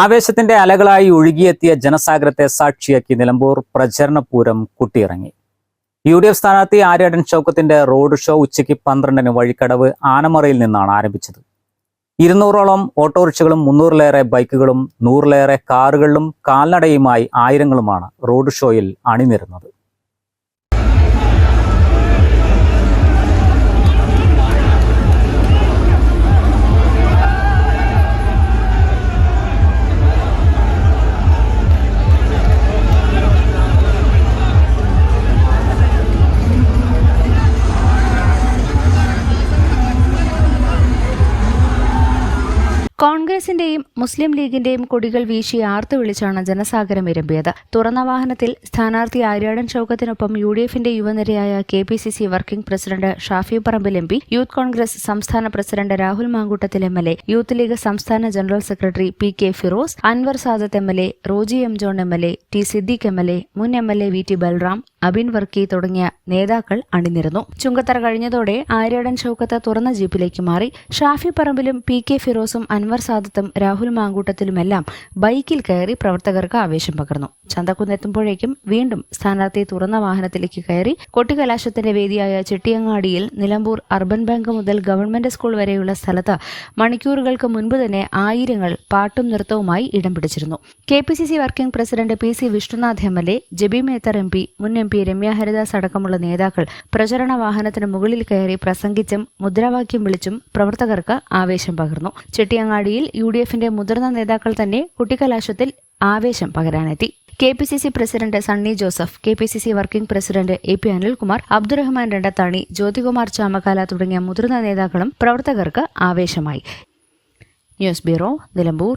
ആവേശത്തിന്റെ അലകളായി ഒഴുകിയെത്തിയ ജനസാഗരത്തെ സാക്ഷിയാക്കി നിലമ്പൂർ പ്രചരണപൂരം കുട്ടിയിറങ്ങി. യു ഡി എഫ് സ്ഥാനാർത്ഥി ആര്യാടൻ ചൌക്കത്തിന്റെ റോഡ് ഷോ ഉച്ചയ്ക്ക് പന്ത്രണ്ടിന് വഴിക്കടവ് ആനമറയിൽ നിന്നാണ് ആരംഭിച്ചത്. ഇരുന്നൂറോളം ഓട്ടോറിക്ഷകളും മുന്നൂറിലേറെ ബൈക്കുകളും നൂറിലേറെ കാറുകളിലും കാൽനടയുമായി ആയിരങ്ങളുമാണ് റോഡ് ഷോയിൽ അണിനിരുന്നത്. കോൺഗ്രസിന്റെയും മുസ്ലിം ലീഗിന്റെയും കൊടികൾ വീശി ആർത്തു വിളിച്ചാണ് ജനസാഗരം ഇരമ്പിയത് തുറന്ന വാഹനത്തിൽ സ്ഥാനാർത്ഥി ആര്യാടൻ ചൌക്കത്തിനൊപ്പം യു ഡി എഫിന്റെ യുവനിരയായ K P C C working president Shafi Parambil M P Youth Congress സംസ്ഥാന president Rahul Mamkootathil M L A Youth League സംസ്ഥാന general secretary P K Firos Anvar Sadath M L A Roji M John M L A T Siddique M L A മുൻ M L A V T Balram Abin Varkey തുടങ്ങിയ നേതാക്കൾ അണിനിരുന്നു. ചുങ്കത്തറ കഴിഞ്ഞതോടെ ആര്യാടൻ ഷൌക്കത്ത് തുറന്ന ജീപ്പിലേക്ക് മാറി. ഷാഫി പറമ്പിലും P K ഫിറോസും അൻവർ സാദത്തും രാഹുൽ മാങ്കൂട്ടത്തിലുമെല്ലാം ബൈക്കിൽ കയറി പ്രവർത്തകർക്ക് ആവേശം പകർന്നു. ചന്തക്കുന്നെത്തുമ്പോഴേക്കും വീണ്ടും സ്ഥാനാർത്ഥി തുറന്ന വാഹനത്തിലേക്ക് കയറി. കൊട്ടിക്കലാശത്തിന്റെ വേദിയായ ചെട്ടിയങ്ങാടിയിൽ നിലമ്പൂർ അർബൻ ബാങ്ക് മുതൽ ഗവൺമെന്റ് സ്കൂൾ വരെയുള്ള സ്ഥലത്ത് മണിക്കൂറുകൾക്ക് മുൻപ് തന്നെ ആയിരങ്ങൾ പാട്ടും നൃത്തവുമായി ഇടം പിടിച്ചിരുന്നു. K working president P C Vishnunath M L A Jebi Mather M P മുൻ എം പി രമ്യ ഹരിദാസ് അടക്കമുള്ള നേതാക്കൾ പ്രചരണ വാഹനത്തിന് മുകളിൽ കയറി പ്രസംഗിച്ചും മുദ്രാവാക്യം വിളിച്ചും പ്രവർത്തകർക്ക് ആവേശം പകർന്നു. ചെട്ടിയങ്ങാടിയിൽ യു ഡി എഫിന്റെ മുതിർന്ന നേതാക്കൾ തന്നെ കുട്ടിക്കലാശത്തിൽ ആവേശം പകരാനെത്തി. K P C C president Sunny Joseph K P C C working president A P Anilkumar Abdurahiman Randathani Jyothikumar Chamakkala തുടങ്ങിയ മുതിർന്ന നേതാക്കളും പ്രവർത്തകർക്ക് ആവേശമായി. News bureau Nilambur.